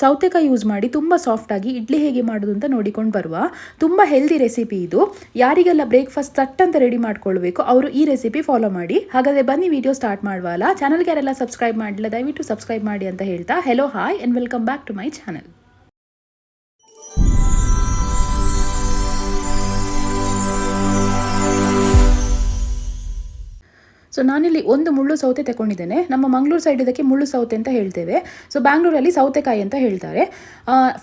ಸೌತೆಕಾಯಿ ಯೂಸ್ ಮಾಡಿ ತುಂಬ ಸಾಫ್ಟಾಗಿ ಇಡ್ಲಿ ಹೇಗೆ ಮಾಡೋದು ಅಂತ ನೋಡಿಕೊಂಡು ಬರುವ ತುಂಬ ಹೆಲ್ದಿ ರೆಸಿಪಿ ಇದು. ಯಾರಿಗೆಲ್ಲ ಬ್ರೇಕ್ಫಾಸ್ಟ್ ತಟ್ ಅಂತ ರೆಡಿ ಮಾಡ್ಕೊಳ್ಬೇಕು, ಅವರು ಈ ರೆಸಿಪಿ ಫಾಲೋ ಮಾಡಿ. ಹಾಗಾದರೆ ಬನ್ನಿ ವಿಡಿಯೋ ಸ್ಟಾರ್ಟ್ ಮಾಡುವಲ್ಲ ಚಾನಲ್ಗೆ ಯಾರೆಲ್ಲ ಸಬ್ಸ್ಕ್ರೈಬ್ ಮಾಡಿಲ್ಲ ದಯವಿಟ್ಟು ಸಬ್ಸ್ಕ್ರೈಬ್ ಮಾಡಿ ಅಂತ ಹೇಳ್ತಾ. Hello hi and welcome back to my channel so ನಾನಿಲ್ಲಿ ಒಂದು ಮುಳ್ಳು ಸೌತೆ ತಗೊಂಡಿದ್ದೇನೆ ನಮ್ಮ ಮಂಗಳೂರು ಸೈಡ್ ಇದಕ್ಕೆ ಮುಳ್ಳು ಸೌತೆ ಅಂತ ಹೇಳ್ತೇವೆ. ಸೊ ಬ್ಯಾಂಗ್ಳೂರಲ್ಲಿ ಸೌತೆಕಾಯಿ ಅಂತ ಹೇಳ್ತಾರೆ.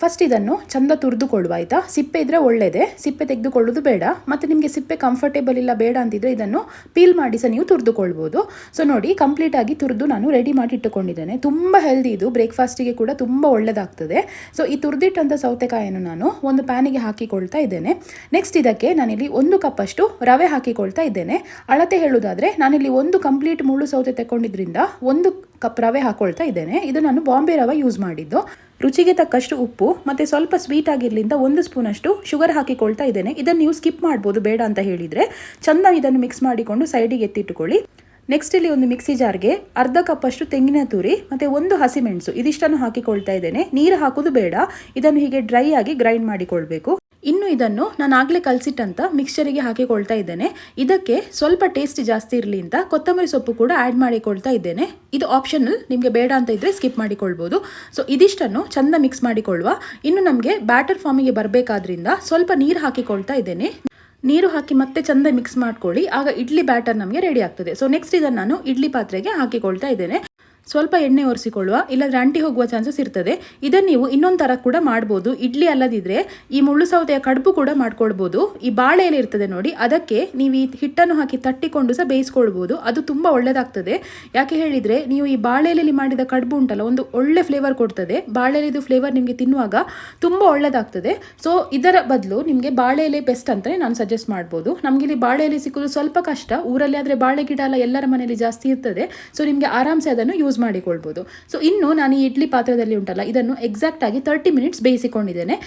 ಫಸ್ಟ್ ಇದನ್ನು ಚಂದ ತುರಿದುಕೊಳ್ಳುವ ಆಯಿತಾ? ಸಿಪ್ಪೆ ಇದ್ದರೆ ಒಳ್ಳೆಯದೇ ಸಿಪ್ಪೆ ತೆಗೆದುಕೊಳ್ಳೋದು ಬೇಡ. ಮತ್ತು ನಿಮಗೆ ಸಿಪ್ಪೆ ಕಂಫರ್ಟೇಬಲ್ ಇಲ್ಲ, ಬೇಡ ಅಂತಿದ್ರೆ ಇದನ್ನು ಪೀಲ್ ಮಾಡಿ ಸಹ ನೀವು ತುರಿದುಕೊಳ್ಬೋದು ಸೊ ನೋಡಿ ಕಂಪ್ಲೀಟಾಗಿ ತುರಿದು ನಾನು ರೆಡಿ ಮಾಡಿ ಇಟ್ಟುಕೊಂಡಿದ್ದೇನೆ. ತುಂಬ ಹೆಲ್ದಿ ಇದು. ಬ್ರೇಕ್ಫಾಸ್ಟಿಗೆ ಕೂಡ ತುಂಬ ಒಳ್ಳೆಯದಾಗ್ತದೆ ಸೊ ಈ ತುರಿದಿಟ್ಟಂಥ ಸೌತೆಕಾಯನ್ನು ನಾನು ಒಂದು ಪ್ಯಾನಿಗೆ ಹಾಕಿಕೊಳ್ತಾ ಇದ್ದೇನೆ. ನೆಕ್ಸ್ಟ್ ಇದಕ್ಕೆ ನಾನಿಲ್ಲಿ ಒಂದು ಕಪ್ಪಷ್ಟು ರವೆ ಹಾಕಿಕೊಳ್ತಾ ಇದ್ದೇನೆ. ಅಳತೆ ಹೇಳುವುದಾದರೆ ನಾನಿಲ್ಲಿ ಒಂದು ಕಂಪ್ಲೀಟ್ ಮುಳ್ಳು ಸೌತೆ ತಗೊಂಡಿದ್ರಿಂದ ಒಂದು ಕಪ್ ರವೆ ಹಾಕೊಳ್ತಾ ಇದ್ದೇನೆ. ಇದು ನಾನು ಬಾಂಬೆ ರವೆ ಯೂಸ್ ಮಾಡಿದ್ದು. ರುಚಿಗೆ ತಕ್ಕಷ್ಟು ಉಪ್ಪು ಮತ್ತು ಸ್ವಲ್ಪ ಸ್ವೀಟ್ ಆಗಿರ್ಲಿಂದ ಒಂದು ಸ್ಪೂನಷ್ಟು ಶುಗರ್ ಹಾಕಿಕೊಳ್ತಾ ಇದ್ದೇನೆ. ಇದನ್ನು ನೀವು ಸ್ಕಿಪ್ ಮಾಡ್ಬೋದು, ಬೇಡ ಅಂತ ಹೇಳಿದರೆ. ಚಂದ ಇದನ್ನು ಮಿಕ್ಸ್ ಮಾಡಿಕೊಂಡು ಸೈಡಿಗೆ ಎತ್ತಿಟ್ಟುಕೊಳ್ಳಿ. ನೆಕ್ಸ್ಟ್ ಇಲ್ಲಿ ಒಂದು ಮಿಕ್ಸಿ ಜಾರ್ಗೆ ಅರ್ಧ ಕಪ್ಪಷ್ಟು ತೆಂಗಿನ ತುರಿ ಮತ್ತು ಒಂದು ಹಸಿಮೆಣಸು ಇದಿಷ್ಟನ್ನು ಹಾಕಿಕೊಳ್ತಾ ಇದ್ದೇನೆ. ನೀರು ಹಾಕೋದು ಬೇಡ. ಇದನ್ನು ಹೀಗೆ ಡ್ರೈ ಆಗಿ ಗ್ರೈಂಡ್ ಮಾಡಿಕೊಳ್ಬೇಕು. ಇನ್ನು ಇದನ್ನು ನಾನು ಆಗಲೇ ಕಲಸಿಟ್ಟಂತ ಮಿಕ್ಸ್ಚರಿಗೆ ಹಾಕಿಕೊಳ್ತಾ ಇದ್ದೇನೆ. ಇದಕ್ಕೆ ಸ್ವಲ್ಪ ಟೇಸ್ಟ್ ಜಾಸ್ತಿ ಇರಲಿ ಅಂತ ಕೊತ್ತಂಬರಿ ಸೊಪ್ಪು ಕೂಡ ಆ್ಯಡ್ ಮಾಡಿಕೊಳ್ತಾ ಇದ್ದೇನೆ. ಇದು ಆಪ್ಷನಲ್ ನಿಮಗೆ ಬೇಡ ಅಂತ ಇದ್ದರೆ ಸ್ಕಿಪ್ ಮಾಡಿಕೊಳ್ಬೋದು. ಸೊ ಇದಿಷ್ಟನ್ನು ಚಂದ ಮಿಕ್ಸ್ ಮಾಡಿಕೊಳ್ಳುವ. ಇನ್ನು ನಮಗೆ ಬ್ಯಾಟರ್ ಫಾರ್ಮಿಗೆ ಬರಬೇಕಾದ್ರಿಂದ ಸ್ವಲ್ಪ ನೀರು ಹಾಕಿಕೊಳ್ತಾ ಇದ್ದೇನೆ. ನೀರು ಹಾಕಿ ಮತ್ತೆ ಚಂದ ಮಿಕ್ಸ್ ಮಾಡ್ಕೊಳ್ಳಿ. ಆಗ ಇಡ್ಲಿ ಬ್ಯಾಟರ್ ನಮಗೆ ರೆಡಿ ಆಗ್ತದೆ. ಸೊ ನೆಕ್ಸ್ಟ್ ಇದನ್ನು ನಾನು ಇಡ್ಲಿ ಪಾತ್ರೆಗೆ ಹಾಕಿಕೊಳ್ತಾ ಇದ್ದೇನೆ. ಸ್ವಲ್ಪ ಎಣ್ಣೆ ಒರೆಸಿಕೊಳ್ಳುವ, ಇಲ್ಲಾದ್ರೆ ಅಂಟಿ ಹೋಗುವ ಚಾನ್ಸಸ್ ಇರ್ತದೆ. ಇದನ್ನು ನೀವು ಇನ್ನೊಂದು ಥರ ಕೂಡ ಮಾಡ್ಬೋದು. ಇಡ್ಲಿ ಅಲ್ಲದಿದ್ದರೆ ಈ ಮುಳ್ಳು ಸೌತೆಯ ಕಡುಬು ಕೂಡ ಮಾಡ್ಕೊಳ್ಬೋದು. ಈ ಬಾಳೆ ಎಲೆ ಇರ್ತದೆ ನೋಡಿ, ಅದಕ್ಕೆ ನೀವು ಈ ಹಿಟ್ಟನ್ನು ಹಾಕಿ ತಟ್ಟಿಕೊಂಡು ಸಹ ಬೇಯಿಸ್ಕೊಳ್ಬೋದು. ಅದು ತುಂಬ ಒಳ್ಳೆಯದಾಗ್ತದೆ ಯಾಕೆ ಹೇಳಿದರೆ, ನೀವು ಈ ಬಾಳೆ ಮಾಡಿದ ಕಡುಬು ಉಂಟಲ್ಲ, ಒಂದು ಒಳ್ಳೆ ಫ್ಲೇವರ್ ಕೊಡ್ತದೆ. ಬಾಳೆ ಎಲೆದು ಫ್ಲೇವರ್ ನಿಮಗೆ ತಿನ್ನುವಾಗ ತುಂಬ ಒಳ್ಳೆಯದಾಗ್ತದೆ ಸೊ ಇದರ ಬದಲು ನಿಮಗೆ ಬಾಳೆ ಎಲೆ ಬೆಸ್ಟ್ ಅಂತಲೇ ನಾನು ಸಜೆಸ್ಟ್ ಮಾಡ್ಬೋದು. ನಮಗೆ ಇಲ್ಲಿ ಬಾಳೆ ಎಲೆ ಸಿಕ್ಕೋದು ಸ್ವಲ್ಪ ಕಷ್ಟ. ಊರಲ್ಲಿ ಆದರೆ ಬಾಳೆ ಗಿಡ ಎಲ್ಲ ಎಲ್ಲರ ಮನೆಯಲ್ಲಿ ಜಾಸ್ತಿ ಇರ್ತದೆ. ಸೊ ನಿಮಗೆ ಆರಾಮ್ಸೆ ಅದನ್ನು ಯೂಸ್ ಮಾಡಿಕೊಳ್ಬೋದು. ಸೊ ಇನ್ನು ನಾನು ಈ ಇಡ್ಲಿ ಪಾತ್ರದಲ್ಲಿ ಉಂಟಲ್ಲ, ಇದನ್ನು ಎಕ್ಸಾಕ್ಟ್ ಆಗಿ ತರ್ಟಿ ಮಿನಿಟ್ಸ್ ಬೇಯಿಸಿಕೊಂಡಿದ್ದೇನೆ.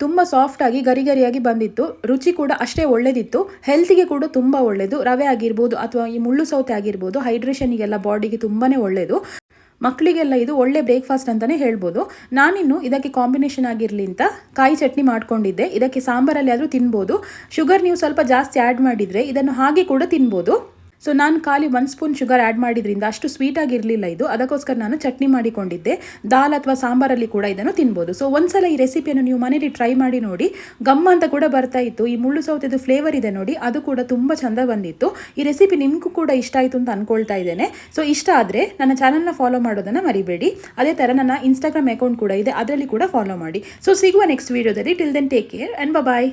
ತುಂಬ ಸಾಫ್ಟಾಗಿ ಗರಿ ಗರಿಯಾಗಿ ಬಂದಿತ್ತು. ರುಚಿ ಕೂಡ ಅಷ್ಟೇ ಒಳ್ಳೆದಿತ್ತು. ಹೆಲ್ತಿಗೆ ಕೂಡ ತುಂಬ ಒಳ್ಳೆಯದು ರವೆ ಆಗಿರ್ಬೋದು ಅಥವಾ ಈ ಮುಳ್ಳು ಸೌತೆ ಆಗಿರ್ಬೋದು ಹೈಡ್ರೇಷನ್ಗೆಲ್ಲ ಬಾಡಿಗೆ ತುಂಬಾ ಒಳ್ಳೆಯದು ಮಕ್ಕಳಿಗೆಲ್ಲ ಇದು ಒಳ್ಳೆ ಬ್ರೇಕ್ಫಾಸ್ಟ್ ಅಂತಲೇ ಹೇಳ್ಬೋದು. ನಾನಿನ್ನು ಇದಕ್ಕೆ ಕಾಂಬಿನೇಷನ್ ಆಗಿರಲಿ ಅಂತ ಕಾಯಿ ಚಟ್ನಿ ಮಾಡ್ಕೊಂಡಿದ್ದೆ. ಇದಕ್ಕೆ ಸಾಂಬಾರಲ್ಲಿ ಆದರೂ ತಿನ್ಬೋದು. ಶುಗರ್ ನೀವು ಸ್ವಲ್ಪ ಜಾಸ್ತಿ ಆ್ಯಡ್ ಮಾಡಿದರೆ ಇದನ್ನು ಹಾಗೆ ಕೂಡ ತಿನ್ಬೋದು. ಸೊ ನಾನು ಖಾಲಿ ಒನ್ ಸ್ಪೂನ್ ಶುಗರ್ ಆ್ಯಡ್ ಮಾಡಿದ್ರಿಂದ ಅಷ್ಟು ಸ್ವೀಟ್ ಆಗಿರಲಿಲ್ಲ ಇದು. ಅದಕ್ಕೋಸ್ಕರ ನಾನು ಚಟ್ನಿ ಮಾಡಿಕೊಂಡಿದ್ದೆ. ದಾಲ್ ಅಥವಾ ಸಾಂಬಾರಲ್ಲಿ ಕೂಡ ಇದನ್ನು ತಿನ್ಬೋದು. ಸೊ ಒಂದ್ಸಲ ಈ ರೆಸಿಪಿಯನ್ನು ನೀವು ಮನೇಲಿ ಟ್ರೈ ಮಾಡಿ ನೋಡಿ ಗಮ್ಮ ಅಂತ ಕೂಡ ಬರ್ತಾ ಇತ್ತು. ಈ ಮುಳ್ಳು ಸೌತೆದು ಫ್ಲೇವರ್ ಇದೆ ನೋಡಿ, ಅದು ಕೂಡ ತುಂಬ ಚೆಂದ ಬಂದಿತ್ತು. ಈ ರೆಸಿಪಿ ನಿಮಗೂ ಕೂಡ ಇಷ್ಟ ಆಯಿತು ಅಂತ ಅಂದ್ಕೊಳ್ತಾ ಇದ್ದೇನೆ. ಸೊ ಇಷ್ಟ ಆದರೆ ನನ್ನ ಚಾನಲ್ನ ಫಾಲೋ ಮಾಡೋದನ್ನು ಮರಿಬೇಡಿ. ಅದೇ ಥರ ನನ್ನ ಇನ್ಸ್ಟಾಗ್ರಾಮ್ ಅಕೌಂಟ್ ಕೂಡ ಇದೆ. ಅದರಲ್ಲಿ ಕೂಡ ಫಾಲೋ ಮಾಡಿ. ಸೊ ಸಿಗುವ ನೆಕ್ಸ್ಟ್ ವೀಡಿಯೋದಲ್ಲಿ till then take care and bye